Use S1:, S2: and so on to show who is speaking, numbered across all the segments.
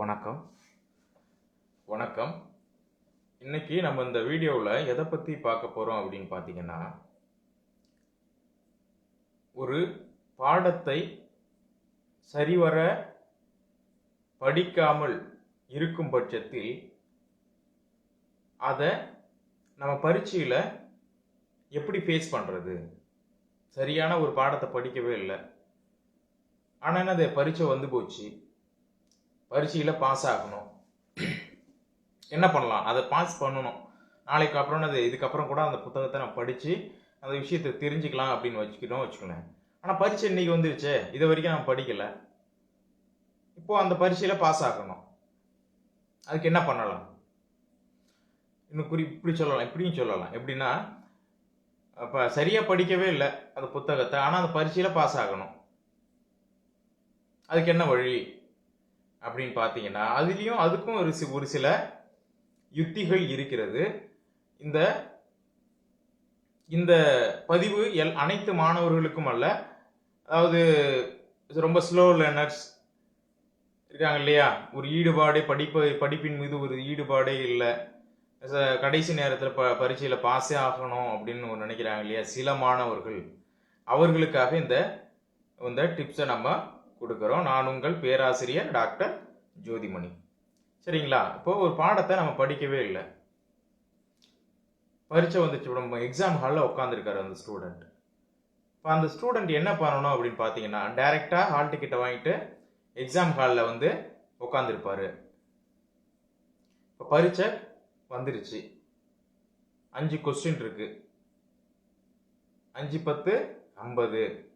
S1: வணக்கம். வணக்கம். இன்னைக்கு நம்ம இந்த வீடியோவில் எதை பற்றி பார்க்க போகிறோம் அப்படின்னு பார்த்தீங்கன்னா ஒரு பாடத்தை சரிவர படிக்காமல் இருக்கும் பட்சத்தில் அதை நம்ம பரீட்சையில் எப்படி ஃபேஸ் பண்ணுறது சரியான ஒரு பாடத்தை படிக்கவே இல்லை. ஆனால் என்னது பரீட்சை வந்து போச்சு. பரீட்சையில் பாஸ் ஆகணும். என்ன பண்ணலாம்? அதை பாஸ் பண்ணணும். நாளைக்கு அப்புறம் அது இதுக்கப்புறம் கூட அந்த புத்தகத்தை நான் படித்து அந்த விஷயத்தை தெரிஞ்சுக்கலாம் அப்படின்னு வச்சுக்கிட்டோம் வச்சுக்கோங்களேன். ஆனால் பரீட்சை இன்றைக்கி வந்துருச்சு. இது வரைக்கும் நான் படிக்கலை. இப்போது அந்த பரீட்சையில் பாஸ் ஆகணும். அதுக்கு என்ன பண்ணலாம்? இன்னும் குறி இப்படி சொல்லலாம். இப்படியும் சொல்லலாம். எப்படின்னா அப்போ சரியாக படிக்கவே இல்லை அந்த புத்தகத்தை. ஆனால் அந்த பரீட்சையில் பாஸ் ஆகணும். அதுக்கு என்ன வழி? அப்படின்னு பார்த்தீங்கன்னா அதுலேயும் அதுக்கும் ஒரு சி- ஒரு சில யுக்திகள் இருக்கிறது. இந்த இந்த பதிவு எல் அனைத்து மாணவர்களுக்கும் அல்ல. அதாவது ரொம்ப ஸ்லோ லேர்னர்ஸ் இருக்காங்க இல்லையா? ஒரு ஈடுபாடே படிப்பு படிப்பின் மீது ஒரு ஈடுபாடே இல்லை. ச- கடைசி நேரத்தில் ப பரீட்சையில் பாஸே ஆகணும் அப்படின்னு ஒரு நினைக்கிறாங்க இல்லையா? சில மாணவர்கள். அவர்களுக்காக இந்த இந்த டிப்ஸை நம்ம கொடுக்குறோம். நான் உங்கள் பேராசிரியர் டாக்டர் ஜோதிமணி. சரிங்களா? இப்போ ஒரு பாடத்தை நம்ம படிக்கவே இல்லை. பரீட்சை வந்துச்சு. நம்ம எக்ஸாம் ஹாலில் உட்காந்துருக்காரு அந்த ஸ்டூடெண்ட் இப்போ அந்த ஸ்டூடெண்ட் என்ன பண்ணணும் அப்படின்னு பார்த்தீங்கன்னா டைரெக்டாக ஹால் டிக்கெட்டை வாங்கிட்டு எக்ஸாம் ஹாலில் வந்து உட்காந்துருப்பார் இப்போ பரீட்சை வந்துருச்சு. அஞ்சு கொஸ்டின் இருக்குது அஞ்சு பத்து ஐம்பது.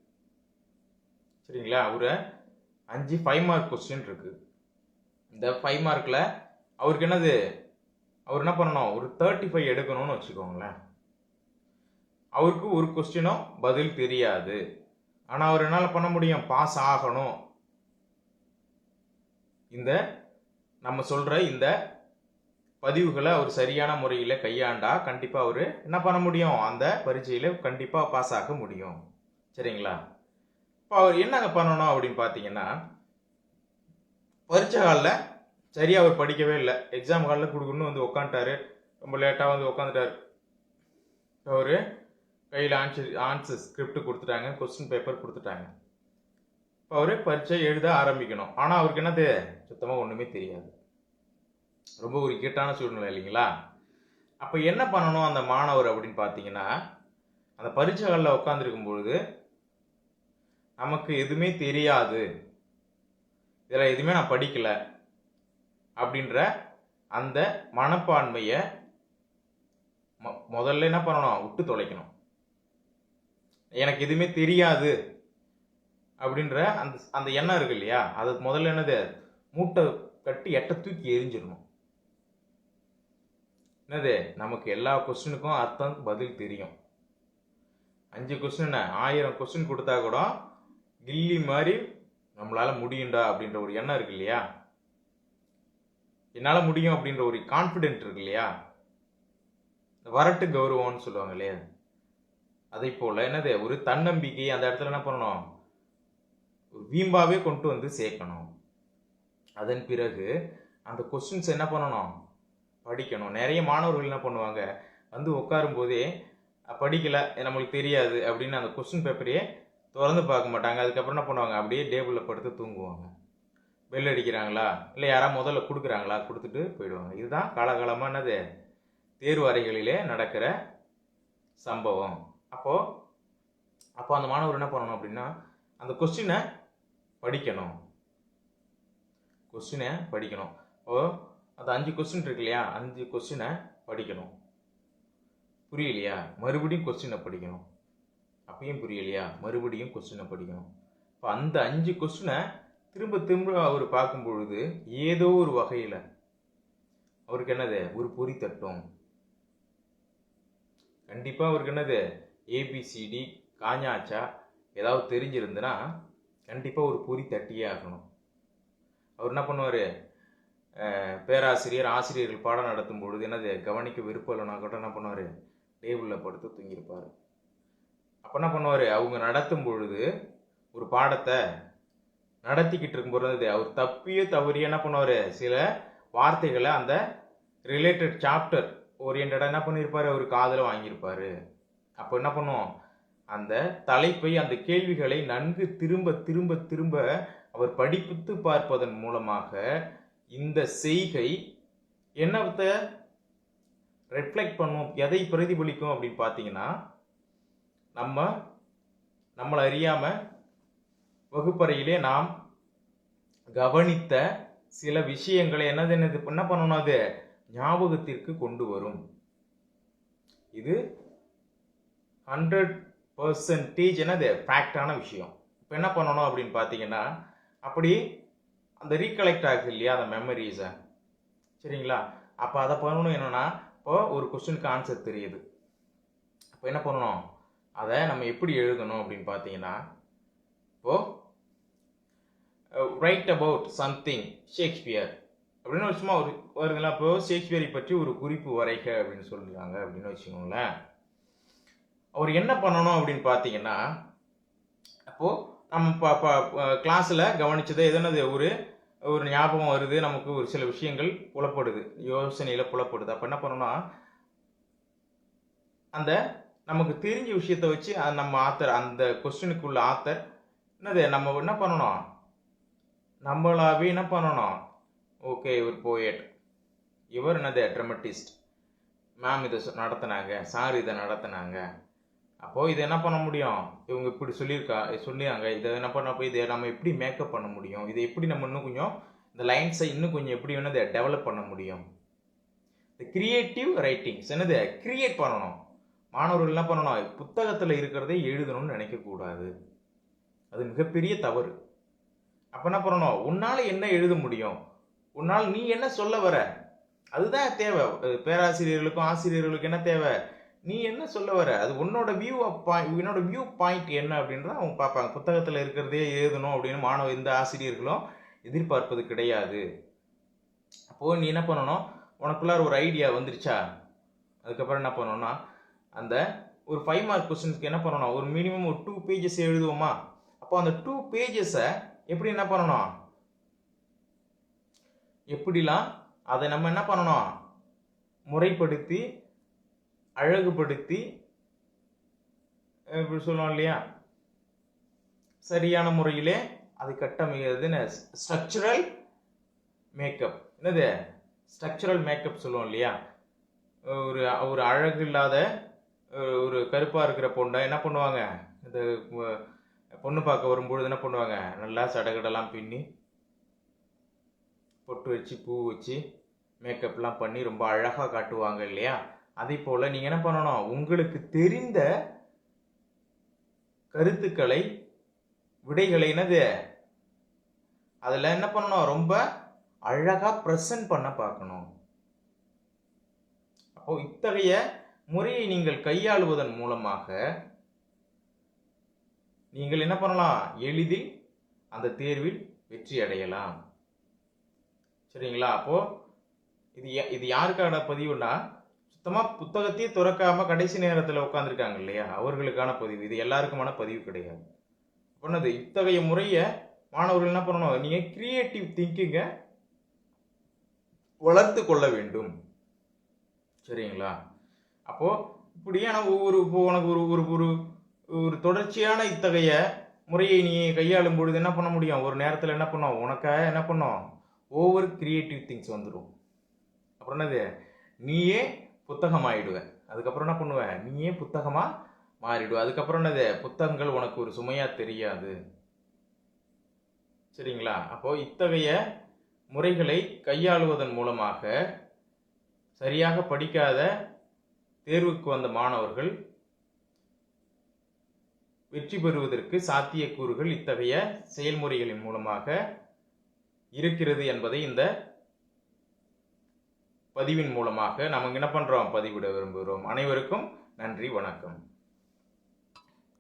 S1: சரிங்களா? ஒரு அஞ்சு ஃபைவ் மார்க் கொஸ்டின் இருக்குது இந்த ஃபைவ் மார்க்கில் அவருக்கு என்னது? அவர் என்ன பண்ணணும்? ஒரு தேர்ட்டி ஃபைவ் எடுக்கணும்னு வச்சுக்கோங்களேன். அவருக்கு ஒரு கொஸ்டினும் பதில் தெரியாது. ஆனால் அவர் என்னால் பண்ண முடியும்? பாஸ் ஆகணும். இந்த நம்ம சொல்கிற இந்த பதிவுகளை அவர் சரியான முறையில் கையாண்டா கண்டிப்பாக அவர் என்ன பண்ண முடியும்? அந்த பரீட்சையில் கண்டிப்பாக பாஸ் ஆக முடியும். சரிங்களா? இப்போ அவர் என்னங்க பண்ணணும் அப்படின்னு பார்த்தீங்கன்னா பரீட்சை ஹாலில் சரியாக அவர் படிக்கவே இல்லை. எக்ஸாம் ஹாலில் கொடுக்கணும்னு வந்து உட்காந்துட்டாரு ரொம்ப லேட்டாக வந்து உட்காந்துட்டார் அவர் கையில் ஆன்சர் ஆன்சர் ஸ்கிரிப்ட் கொடுத்துட்டாங்க. கொஸ்டின் பேப்பர் கொடுத்துட்டாங்க. இப்போ அவர் பரீட்சை எழுத ஆரம்பிக்கணும். ஆனால் அவருக்கு என்னது சுத்தமாக ஒன்றுமே தெரியாது. ரொம்ப ஒரு இக்கட்டான சூழ்நிலை இல்லைங்களா? அப்போ என்ன பண்ணணும் அந்த மாணவர் அப்படின்னு பார்த்தீங்கன்னா அந்த பரீட்சை ஹாலில் உட்காந்துருக்கும் பொழுது நமக்கு எதுவுமே தெரியாது. இதில் எதுவுமே நான் படிக்கலை. அப்படின்ற அந்த மனப்பான்மையை மொ- முதல்ல என்ன பண்ணணும்? விட்டு தொலைக்கணும். எனக்கு எதுவுமே தெரியாது. அப்படின்ற அந்த அந்த எண்ணம் இருக்கு இல்லையா? அது முதல்ல என்னது? மூட்டை கட்டி எட்ட தூக்கி எரிஞ்சிடணும். என்னது? நமக்கு எல்லா கொஸ்டினுக்கும் அர்த்தம் பதில் தெரியும். அஞ்சு கொஸ்டின் ஆயிரம் கொஸ்டின் கொடுத்தா கூட கில்லி மாதிரி நம்மளால் முடியும்டா அப்படின்ற ஒரு எண்ணம் இருக்கு இல்லையா? என்னால் முடியும் அப்படின்ற ஒரு கான்ஃபிடென்ட் இருக்கு இல்லையா? இந்த வரட்டு கௌரவம்னு சொல்லுவாங்க இல்லையா? அதை போல் என்னது? ஒரு தன்னம்பிக்கை அந்த இடத்துல என்ன பண்ணணும்? ஒரு வீம்பாவே கொண்டு வந்து சேர்க்கணும். அதன் பிறகு அந்த கொஸ்டின்ஸ் என்ன பண்ணணும்? படிக்கணும். நிறைய மாணவர்கள் என்ன பண்ணுவாங்க? வந்து உட்காரும் போதே படிக்கல. நம்மளுக்கு தெரியாது. அப்படின்னு அந்த கொஸ்டின் பேப்பரையே திறந்து பார்க்க மாட்டாங்க. அதுக்கப்புறம் என்ன பண்ணுவாங்க? அப்படியே டேபிளில் படுத்து தூங்குவாங்க. பெல் அடிக்கிறாங்களா? இல்லை யாராவது முதல்ல கொடுக்குறாங்களா? கொடுத்துட்டு போயிடுவாங்க. இதுதான் காலகாலமாக என்னது? தேர்வு அறைகளிலே நடக்கிற சம்பவம். அப்போது அப்போ அந்த மாணவர் என்ன பண்ணணும் அப்படின்னா அந்த கொஸ்டினை படிக்கணும். கொஸ்டினை படிக்கணும். ஓ அந்த அஞ்சு கொஸ்டின் இருக்கு இல்லையா? அஞ்சு கொஸ்டினை படிக்கணும். புரியலையா? மறுபடியும் கொஸ்டினை படிக்கணும். அப்பயும் புரியலையா? மறுபடியும் கொஸ்டினை படிக்கணும். இப்போ அந்த அஞ்சு கொஸ்டினை திரும்ப திரும்ப அவர் பார்க்கும் பொழுது ஏதோ ஒரு வகையில் அவருக்கு என்னது? ஒரு பொறி தட்டும். கண்டிப்பாக அவருக்கு என்னது? ஏபிசிடி காஞ்சாச்சா? ஏதாவது தெரிஞ்சிருந்துன்னா கண்டிப்பாக ஒரு பொறி தட்டியே ஆகணும். அவர் என்ன பண்ணுவார்? பேராசிரியர் ஆசிரியர்கள் பாடம் நடத்தும் பொழுது என்னது? கவனிக்க விருப்பம் இல்லைனா கூட என்ன பண்ணுவார்? டேபிளில் படுத்து தூங்கியிருப்பார். அப்போ என்ன பண்ணுவார்? அவங்க நடத்தும் பொழுது ஒரு பாடத்தை நடத்திக்கிட்டு இருக்கும்போது அவர் தப்பியோ தவறியோ என்ன பண்ணுவார்? சில வார்த்தைகளை அந்த ரிலேட்டட் சாப்டர் ஓரியன்டாக என்ன பண்ணியிருப்பார் அவர் காதில் வாங்கியிருப்பார். அப்போ என்ன பண்ணுவோம்? அந்த தலைப்பை அந்த கேள்விகளை நன்கு திரும்ப திரும்ப திரும்ப அவர் படிப்பித்து பார்ப்பதன் மூலமாக இந்த செய்கை என்னத்தை ரெஃப்ளெக்ட் பண்ணும் எதை பிரதிபலிக்கும் அப்படின்னு பார்த்தீங்கன்னா நம்ம நம்மளை அறியாம வகுப்பறையிலே நாம் கவனித்த சில விஷயங்களை என்னது என்னது என்ன பண்ணணும் அது? ஞாபகத்திற்கு கொண்டு வரும். இது ஹண்ட்ரட் பர்சன்டேஜ் என்னது? ஃபேக்டான விஷயம். இப்போ என்ன பண்ணணும் அப்படின்னு பார்த்தீங்கன்னா அப்படி அந்த ரீகலெக்ட் ஆகுது இல்லையா அந்த மெமரிஸை சரிங்களா? அப்போ அதை பண்ணணும் என்னென்னா இப்போ ஒரு கொஸ்டினுக்கு ஆன்சர் தெரியுது. அப்போ என்ன பண்ணணும்? அதை நம்ம எப்படி எழுதணும் அப்படின்னு பார்த்தீங்கன்னா இப்போ ரைட் அபவுட் சம்திங் ஷேக்ஸ்பியர் அப்படின்னு ஒரு சும்மா ஒரு வருதுங்களா? இப்போ ஷேக்ஸ்பியரை பற்றி ஒரு குறிப்பு வரைக அப்படின்னு சொல்லியிருக்காங்க அப்படின்னு வச்சுக்கோங்களேன். அவர் என்ன பண்ணணும் அப்படின்னு பார்த்தீங்கன்னா அப்போது நம்ம கிளாஸில் கவனிச்சது எதனது? ஒரு ஒரு ஞாபகம் வருது நமக்கு ஒரு சில விஷயங்கள் புலப்படுது யோசனையில் புலப்படுது. அப்போ என்ன பண்ணணும்னா அந்த நமக்கு தெரிஞ்ச விஷயத்த வச்சு அது நம்ம ஆத்தர் அந்த கொஸ்டினுக்குள்ள ஆத்தர் என்னது நம்ம என்ன பண்ணணும்? நம்மளாவே என்ன பண்ணணும்? ஓகே இவர் போயட் இவர் என்னது ட்ரமட்டிஸ்ட் மேம் இதை நடத்தினாங்க. சார் இதை நடத்தினாங்க. அப்போ இதை என்ன பண்ண முடியும்? இவங்க இப்படி சொல்லியிருக்கா சொல்லியாங்க இதை என்ன பண்ண போய் இதை நம்ம எப்படி மேக்கப் பண்ண முடியும்? இதை எப்படி நம்ம இன்னும் கொஞ்சம் இந்த லைன்ஸை இன்னும் கொஞ்சம் எப்படி வேணும் இதை டெவலப் பண்ண முடியும்? இந்த கிரியேட்டிவ் ரைட்டிங்ஸ் என்னது கிரியேட் பண்ணணும். மாணவர்கள் என்ன பண்ணணும்? புத்தகத்தில் இருக்கிறதே எழுதணும்னு நினைக்கக்கூடாது. அது மிகப்பெரிய தவறு. அப்போ என்ன பண்ணணும்? உன்னால் என்ன எழுத முடியும்? உன்னால் நீ என்ன சொல்ல வர? அதுதான் தேவை. பேராசிரியர்களுக்கும் ஆசிரியர்களுக்கும் என்ன தேவை? நீ என்ன சொல்ல வர? அது உன்னோட வியூ பாயிண்ட் உன்னோட வியூ பாயிண்ட் என்ன அப்படின்றத அவங்க பார்ப்பாங்க. புத்தகத்தில் இருக்கிறதே எழுதணும் அப்படின்னு மாணவ இந்த ஆசிரியர்களும் எதிர்பார்ப்பது கிடையாது. அப்போது நீ என்ன பண்ணணும்? உனக்குள்ளார ஒரு ஐடியா வந்துருச்சா? அதுக்கப்புறம் என்ன பண்ணணும்னா அந்த ஒரு ஃபைவ் மார்க் கொஸ்டின்ஸ்க்கு என்ன பண்ணணும்? ஒரு மினிமம் ஒரு டூ பேஜஸ் எழுதுவோமா? அப்போ அந்த டூ பேஜஸை எப்படி என்ன பண்ணணும்? எப்படிலாம் அதை நம்ம என்ன பண்ணணும்? முறைப்படுத்தி அழகுபடுத்தி இப்படி சொல்லுவோம் இல்லையா? சரியான முறையிலே அது கட்டமைகிறது ஸ்ட்ரக்சரல் மேக்கப் என்னது? ஸ்ட்ரக்சரல் மேக்கப் சொல்லுவோம் இல்லையா? ஒரு ஒரு அழகு இல்லாத ஒரு கருப்பாக இருக்கிற பொண்ணை என்ன பண்ணுவாங்க? இந்த பொண்ணு பார்க்க வரும்பொழுது என்ன பண்ணுவாங்க? நல்லா சடகடெல்லாம் பின்னி பொட்டு வச்சு பூ வச்சு மேக்கப்லாம் பண்ணி ரொம்ப அழகாக காட்டுவாங்க இல்லையா? அதே போல் நீங்கள் என்ன பண்ணணும்? உங்களுக்கு தெரிந்த கருத்துக்களை விடைகளை என்னது? அதில் என்ன பண்ணணும்? ரொம்ப அழகாக ப்ரெசன்ட் பண்ண பார்க்கணும். அப்போ இத்தகைய முறையை நீங்கள் கையாளுவதன் மூலமாக நீங்கள் என்ன பண்ணலாம்? எளிதில் அந்த தேர்வில் வெற்றி அடையலாம். சரிங்களா? அப்போ இது இது யாருக்கான பதிவுனா சுத்தமாக புத்தகத்தையே திறக்காம கடைசி நேரத்தில் உட்காந்துருக்காங்க இல்லையா? அவர்களுக்கான பதிவு. இது எல்லாருக்குமான பதிவு கிடையாது. பண்ணது இத்தகைய முறையை மாணவர்கள் என்ன பண்ணணும்? நீங்கள் கிரியேட்டிவ் திங்கிங்கை வளர்த்து கொள்ள வேண்டும். சரிங்களா? அப்போ இப்படியான ஒவ்வொரு இப்போ உனக்கு ஒரு ஒரு ஒரு ஒரு தொடர்ச்சியான இத்தகைய முறையை நீ கையாளும் பொழுது என்ன பண்ண முடியும்? ஒரு நேரத்தில் என்ன பண்ணோம்? உனக்காக என்ன பண்ணும்? ஓவர் கிரியேட்டிவ் திங்ஸ் வந்துடும் அப்புறம் என்னது? நீயே புத்தகம் ஆயிடுவ அதுக்கப்புறம் என்ன பண்ணுவ? நீயே புத்தகமாக மாறிடுவேன் அதுக்கப்புறம் என்னது? புத்தகங்கள் உனக்கு ஒரு சுமையாக தெரியாது. சரிங்களா? அப்போது இத்தகைய முறைகளை கையாளுவதன் மூலமாக சரியாக படிக்காத தேர்வுக்கு வந்த மாணவர்கள் வெற்றி பெறுவதற்கு சாத்தியக்கூறுகள் இத்தகைய செயல்முறைகளின் மூலமாக இருக்கிறது என்பதை இந்த பதிவின் மூலமாக நம்ம என்ன பண்ணுறோம் பதிவிட விரும்புகிறோம். அனைவருக்கும் நன்றி வணக்கம்.